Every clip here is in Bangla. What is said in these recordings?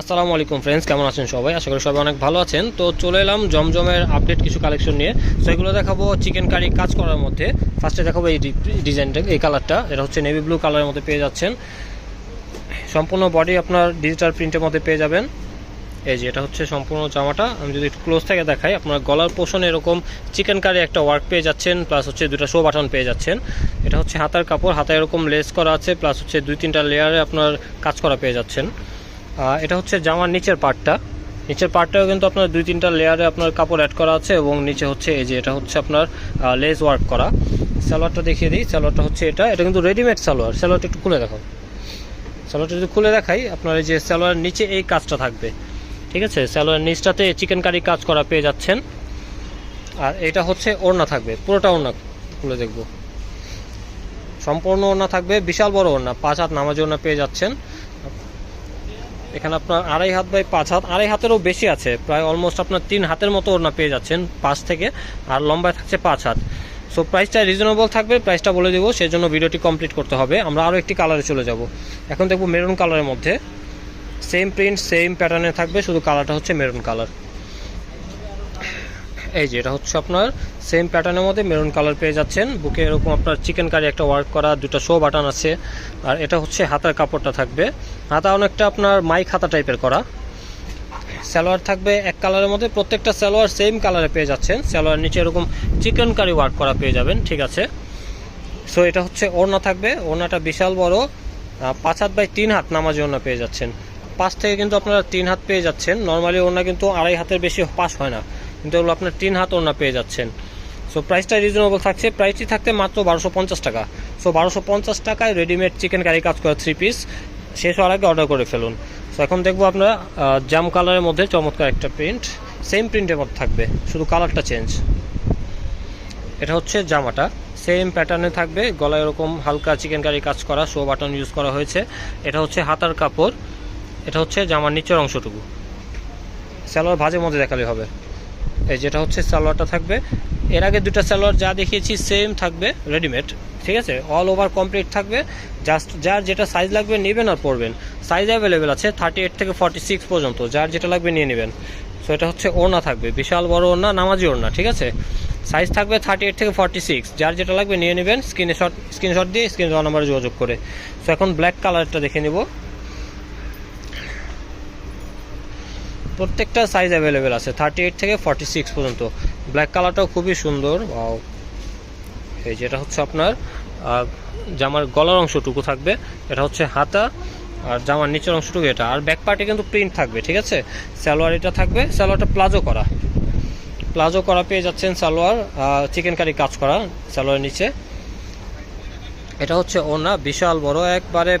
আসসালামু আলাইকুম ফ্রেন্ডস কেমন আছেন সবাই? আশা করি সবাই অনেক ভালো আছেন। তো চলে এলাম জমজমের আপডেট কিছু কালেকশন নিয়ে। তো এগুলো দেখাবো চিকেন কারি কাজ করার মধ্যে। ফার্স্টে দেখাবো এই ডিজাইনটা এই কালারটা এটা হচ্ছে নেভি ব্লু কালারের মধ্যে পেয়ে যাচ্ছেন। সম্পূর্ণ বডি আপনার ডিজিটাল প্রিন্টের মধ্যে পেয়ে যাবেন। এই যে, এটা হচ্ছে সম্পূর্ণ জামাটা। আমি যদি একটু ক্লোজ থেকে দেখাই, আপনার গলার পোষণে এরকম চিকেন কারি একটা ওয়ার্ক পেয়ে যাচ্ছেন প্লাস হচ্ছে দুটো শো বাটন পেয়ে যাচ্ছেন। এটা হচ্ছে হাতার কাপড়, হাতায় এরকম লেস করা আছে প্লাস হচ্ছে দুই তিনটা লেয়ারে আপনার কাজ করা পেয়ে যাচ্ছেন। এটা হচ্ছে জামার নিচের পার্টটা নিচের পার্টটাও কিন্তু আপনার দুই, তিনটা লেয়ারে আপনার কাপড় অ্যাড করা আছে এবং নিচে হচ্ছে এই যে এটা হচ্ছে আপনার লেস ওয়ার্ক করা। সালোয়ারটা দেখিয়ে দিই, সালোয়ারটা হচ্ছে এটা। এটা কিন্তু রেডিমেড সালোয়ার। সালোয়ারটা একটু খুলে দেখাও। সালোয়ারটা যদি খুলে দেখাই, আপনার এই যে সালোয়ার নিচে এই কাজটা থাকবে। ঠিক আছে? সালোয়ার নিচটাতে চিকেন কারি কাজ করা পেয়ে যাচ্ছেন। আর এটা হচ্ছে ওড়না থাকবে। পুরোটা ওড়না খুলে দেখব। সম্পূর্ণ ওড়না থাকবে। বিশাল বড় ওড়না। পাঁচ হাত নামাজ ওড়না পেয়ে যাচ্ছেন। এখানে আপনার আড়াই হাত বাই পাঁচ হাত, আড়াই হাতেরও বেশি আছে। প্রায় অলমোস্ট আপনার তিন হাতের মতো ওড়না পেয়ে যাচ্ছেন পাঁচ থেকে, আর লম্বায় থাকছে পাঁচ হাত। সো প্রাইসটা রিজনেবল থাকবে প্রাইসটা বলে দেবো সেই জন্য ভিডিওটি কমপ্লিট করতে হবে। আমরা আরও একটি কালারে চলে যাব। এখন দেখব মেরুন কালারের মধ্যে। সেম প্রিন্ট সেম প্যাটার্নে থাকবে, শুধু কালারটা হচ্ছে মেরুন কালার এই যে, এটা হচ্ছে আপনার সেম প্যাটার্নের মধ্যে মেরুন কালার পেয়ে যাচ্ছেন। বুকে এরকম আপনার চিকেন কারি একটা ওয়ার্ক করা, দুটো শো বাটন আছে। আর এটা হচ্ছে হাতার কাপড়টা থাকবে। হাতা অনেকটা আপনার মাইক হাতা টাইপের করা। সালোয়ার থাকবে এক কালারের মধ্যে। প্রত্যেকটা সালোয়ার সেম কালারে পেয়ে যাচ্ছেন। সালোয়ার নিচে এরকম চিকেন কারি ওয়ার্ক করা পেয়ে যাবেন, ঠিক আছে? সো এটা হচ্ছে ওড়না থাকবে। ওড়নাটা বিশাল বড়। পাঁচ হাত বাই তিন হাত নামাজি ওড়না পেয়ে যাচ্ছেন। পাঁচ থেকে কিন্তু আপনারা তিন হাত পেয়ে যাচ্ছেন। নর্মালি ওড়না কিন্তু আড়াই হাতের বেশি পাস হয় না। কিন্তু ওগুলো আপনার তিন হাত ওড়না পেয়ে যাচ্ছেন। সো প্রাইসটা রিজনেবল থাকছে। প্রাইসটি থাকতে মাত্র বারোশো পঞ্চাশ টাকা। সো বারোশো পঞ্চাশ টাকায় রেডিমেড চিকেন কারি কাজ করা থ্রি পিস শেষ হওয়ার আগে অর্ডার করে ফেলুন। সো এখন দেখব আপনারা জাম কালারের মধ্যে চমৎকার একটা প্রিন্ট সেম প্রিন্টের মধ্যে থাকবে, শুধু কালারটা চেঞ্জ এটা হচ্ছে জামাটা সেম প্যাটার্নে থাকবে, গলায় এরকম হালকা চিকেন কারি কাজ করা শো বাটন ইউজ করা হয়েছে। এটা হচ্ছে হাতার কাপড়। এটা হচ্ছে জামার নিচের অংশটুকু। সালোয়ার ভাজের মধ্যে দেখালে হবে। যেটা হচ্ছে সালোয়ারটা থাকবে। এর আগে দুটো সালোয়ার যা দেখিয়েছি সেম থাকবে রেডিমেড ঠিক আছে? অল ওভার কমপ্লিট থাকবে। জাস্ট যার যেটা সাইজ লাগবে নেবেন আর পরবেন। সাইজ অ্যাভেলেবেল আছে থার্টি এইট থেকে ফর্টি সিক্স পর্যন্ত। যার যেটা লাগবে নিয়ে নেবেন। সো এটা হচ্ছে ওড়না থাকবে, বিশাল বড় ওড়না, নামাজি ওড়না, ঠিক আছে? সাইজ থাকবে থার্টি এইট থেকে ফর্টি সিক্স যার যেটা লাগবে নিয়ে নেবেন স্ক্রিনশট স্ক্রিনশট দিয়ে স্ক্রিন নাম্বারে যোগাযোগ করে। সো এখন ব্ল্যাক কালারটা দেখে নেব। প্রত্যেকটা সাইজ অ্যাভেলেবেল আছে থার্টি এইট থেকে ফর্টি সিক্স পর্যন্ত। ব্ল্যাক কালারটাও খুবই সুন্দর! এই যেটা হচ্ছে আপনার জামার গলার অংশটুকু থাকবে, এটা হচ্ছে হাতা, আর জামার নিচের অংশটুকু এটা। আর ব্যাক পার্টে কিন্তু প্রিন্ট থাকবে, ঠিক আছে? সালোয়ার এটা থাকবে, সালোয়ারটা প্লাজো করা। প্লাজো করা পেয়ে যাচ্ছেন সালোয়ার চিকেন কারি কাজ করা সালোয়ার নিচে। এটা হচ্ছে ওনা বিশাল বড়, একবারে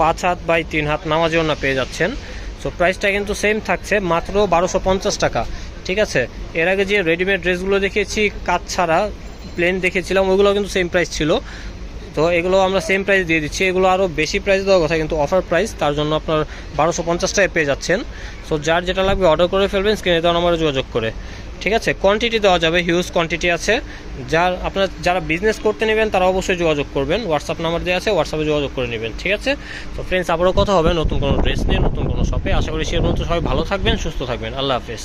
পাঁচ হাত বাই তিন হাত নামাজি ওনা পেয়ে যাচ্ছেন। সো প্রাইসটা কিন্তু সেম থাকছে, মাত্র বারোশো টাকা। ঠিক আছে? এর আগে যে রেডিমেড ড্রেসগুলো দেখেছি কাজ ছাড়া প্লেন দেখেছিলাম ওইগুলো কিন্তু সেম প্রাইস ছিল। তো এগুলো আমরা সেম প্রাইস দিয়ে দিচ্ছি। এগুলো আরও বেশি প্রাইস দেওয়ার কথা, কিন্তু অফার প্রাইস তার জন্য আপনার বারোশো পঞ্চাশ টাকায় পেয়ে যাচ্ছেন। সো যার যেটা লাগবে অর্ডার করে ফেলবেন স্ক্রিনে দেওয়া নম্বরে যোগাযোগ করে। ঠিক আছে? কোয়ান্টিটি দেওয়া যাবে হিউজ কোয়ান্টিটি আছে। যার, আপনার যারা বিজনেস করতে নেবেন, তারা অবশ্যই যোগাযোগ করবেন। হোয়াটসঅ্যাপ নাম্বার দেওয়া আছে হোয়াটসঅ্যাপে যোগাযোগ করে নেবেন, ঠিক আছে? তো ফ্রেন্ডস আবারও কথা হবে, নতুন কোনো ড্রেস নিয়ে, নতুন কোনো শপে আশা করি সে পর্যন্ত সবাই ভালো থাকবেন, সুস্থ থাকবেন। আল্লাহ হাফেজ।